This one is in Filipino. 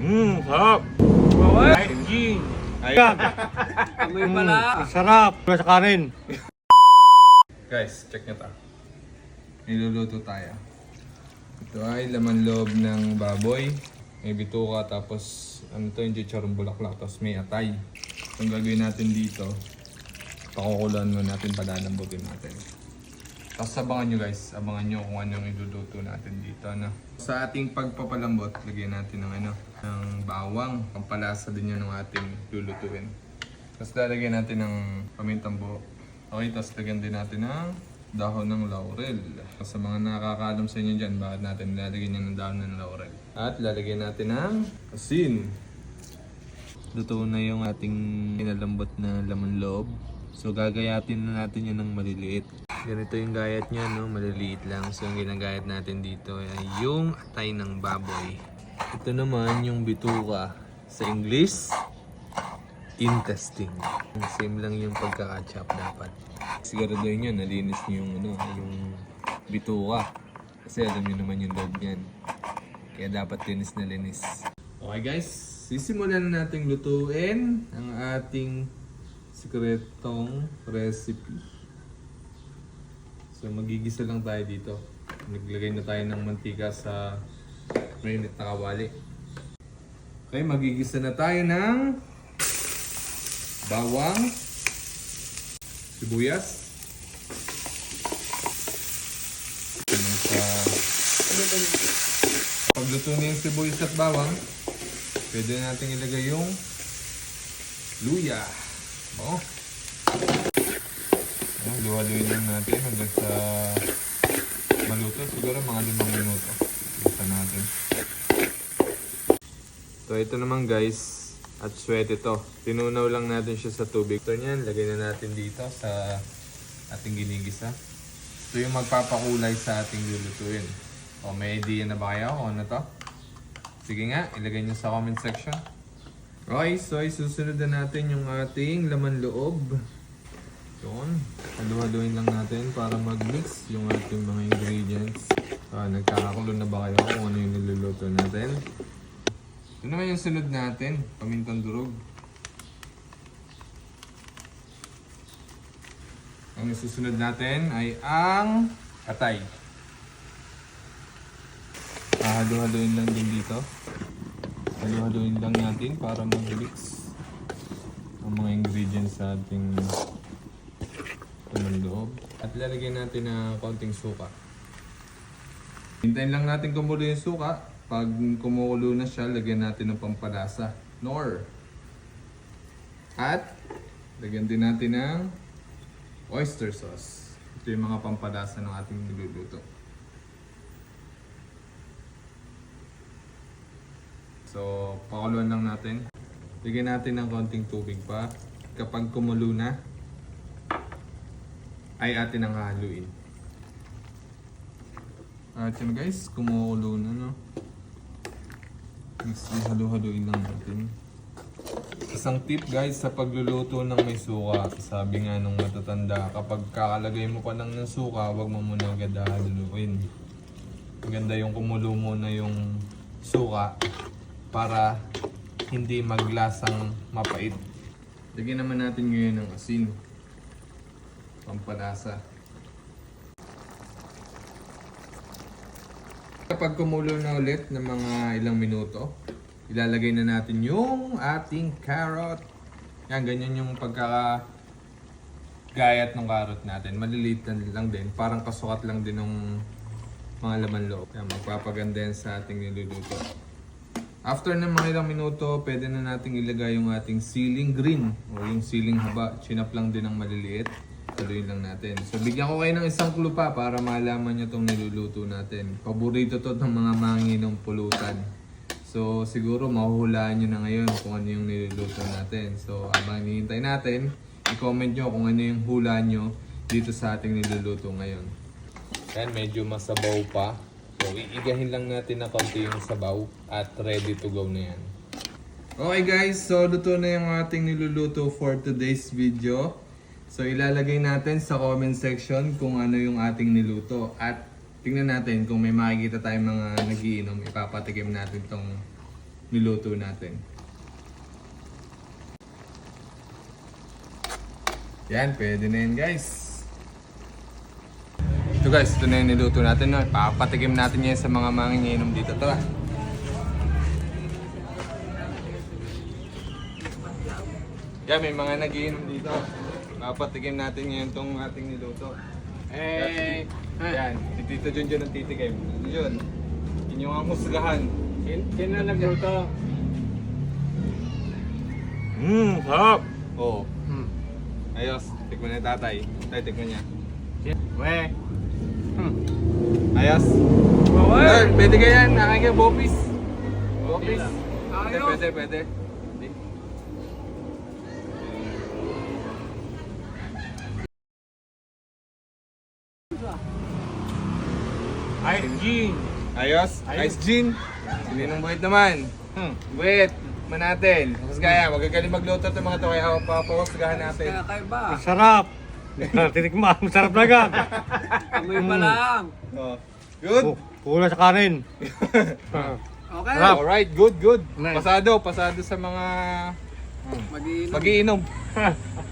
Mmm, sarap. Okay. MG. Ayan. Amoy pala. Sarap. Sa kanin. Guys, check nyo ta. Niluluto tayo. Ito ay laman loob ng baboy. May bituka tapos ano to yung chicharong bulaklak tapos may atay. Ang gagawin natin dito, pakukulan mo natin, palalambutin natin. Tapos abangan nyo guys, abangan nyo kung ano yung iluluto natin dito. Ano. Sa ating pagpapalambot, lagyan natin ng ano, ng bawang. Pampalasa din yan ng ating lulutuin. Tapos lalagyan natin ng pamintang buo. Okay, tapos lagyan din natin ng dahon ng laurel. Sa mga nakakaalam sa inyo dyan, bakit natin lalagyan yan ng dahon ng laurel. At lalagyan natin ng asin. Luto na yung ating pinalambot na laman loob. So gagayatin na natin yan ng maliliit. Ganito yung gayat niya, no? Maliliit lang. So yung ginagayat natin dito ay yung atay ng baboy. Ito naman yung bituka. Sa English, intestine. Same lang yung pagkakachop dapat. Siguraduhin nyo, nalinis nyo yung, ano, yung bituka. Kasi alam nyo naman yung loob niyan. Kaya dapat linis na linis. Okay guys, sisimulan na nating lutuin ang ating sikretong recipe. So magigisa lang tayo dito. Naglagay na tayo ng mantika sa mainit na kawali. Okay, magigisa na tayo ng bawang, sibuyas, pagluto na yung sibuyas at bawang, pwede natin ilagay yung luya. Oh. Ayan, luwa-luwin lang natin hanggang sa maluto. Siguro mga limang minuto. Isa natin. So ito naman guys, at sweat ito. Tinunaw lang natin siya sa tubig. Ito niyan, lagay na natin dito sa ating ginigisa. Ito yung magpapakulay sa ating lulutuin. O may idea na ba kayo kung ano to? Sige nga, ilagay niyo sa comment section. Okay, so susunod na natin yung ating laman loob. Yun. Halu-haluin lang natin para mag-mix yung ating mga ingredients. Ah, nagkakakulo na ba kayo kung ano yung niluluto natin? Ito naman yung sunod natin, pamintang durog. Ang susunod natin ay ang atay. Ah, halu-haluin lang din dito. Halu-haluin lang natin para mag-mix ang mga ingredients sa ating laman loob. At lalagyan natin ng konting suka. Hintayin lang natin kumulo yung suka. Pag kumukulo na siya, lagyan natin ng pampalasa. Nor. At lagyan din natin ng oyster sauce. Ito yung mga pampalasa ng ating niluluto. So, pakuluan lang natin. Lagyan natin ng konting tubig pa. Kapag kumulo na, ay atin ang haluin. At yun guys, kumukulo na no. Next, halu-haluin lang natin. Isang tip guys sa pagluluto ng may suka, sabi nga nung matatanda, kapag kakalagay mo pa ng suka, wag mo muna agad haluin. Maganda yung kumulo muna yung suka para hindi maglasang mapait. Lagyan naman natin ngayon ng asin. Pampalasa. Kapag kumulo na ulit ng mga ilang minuto, ilalagay na natin yung ating carrot. Yan, ganyan yung pagkaka gayat ng carrot natin. Maliliit lang din. Parang kasukat lang din ng mga laman loob. Yan, magpapaganda yan sa ating niluluto. After ng mga ilang minuto, pwede na nating ilagay yung ating ceiling green o yung ceiling haba. Chinap lang din ng maliliit. Tuloy lang natin. So bigyan ko kayo ng isang clue pa para malaman nyo itong niluluto natin. Paborito to ng mga manginong pulutan. So siguro mahuhulaan nyo na ngayon kung ano yung niluluto natin. So habang hinihintay natin, i-comment nyo kung ano yung hula nyo dito sa ating niluluto ngayon. Yan, medyo masabaw pa. So iigahin lang natin na konti yung sabaw at ready to go na yan. Okay guys, so luto na yung ating niluluto for today's video. So ilalagay natin sa comment section kung ano yung ating niluto at tingnan natin kung may makikita tayong mga nagiinom, ipapatikim natin tong niluto natin. Yan, pwede na yan guys. Ito guys, ito na yung niluto natin. No? Papatikim natin yan sa mga manginginom dito. Tara. Yan, may mga nagiinom dito. Papatikim natin ngayon tong ating niluto. Eh, Yan, si Tito Junjun ang titikim. Ano yun? Inyong ang husgahan. sin sino nagluto? Mmm, sarap. Oo. Hmm. Ayos, tikman na tatay. Tay, tikman niya. We. Hmm. Ayos. Bawal. Ay, pwede ka yan. Nakakaya, Bopis. Bopis. Pwede, Ayos. pwede, pwede. Ay, G. Ayos. Ice gin. Hindi nang buhit naman. Hmm. Buhit. Man natin. Mas kaya, wag ka magluto itong mga to. Kaya ako papahusgahan natin. Kaya ba? Sarap. Tinikman, masarap na agad. Amoy pa lang. Oh. Good. Oh, Pula sa kanin. Okay. Sarap. Alright, good, good. Nice. Pasado, pasado sa mga Mag-iinom. magiinom.